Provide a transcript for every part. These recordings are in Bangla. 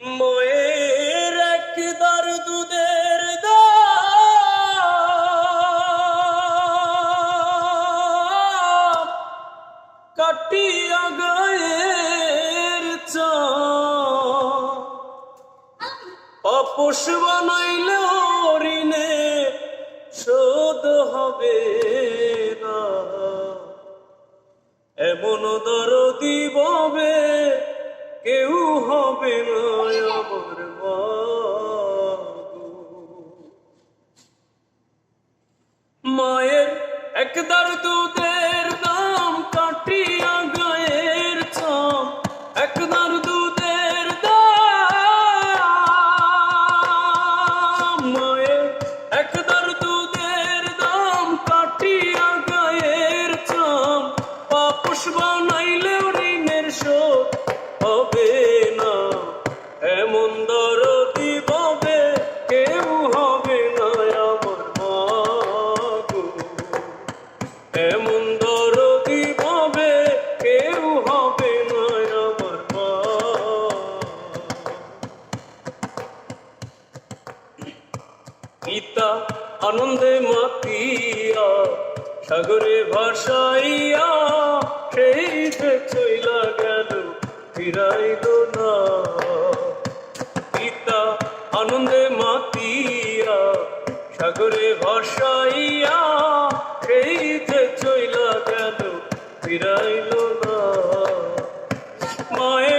ময়ের একদার দুধের দাম কাটিয়া গায়ের অপস বানাইলে ঋণে শোধ হবে। এমন দরদি ববে কেউ হবে। মায়ের একদার দুধের গীতা আনন্দে মাতিয়া, সাগরে ভাসাইয়া সেই যে চইলা গেল, ফিরাইল না। গীতা আনন্দে মাতিয়া, সাগরে ভাসাইয়া সেই যে চইলা গেল, ফিরাইল না। মায়ে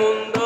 mundo.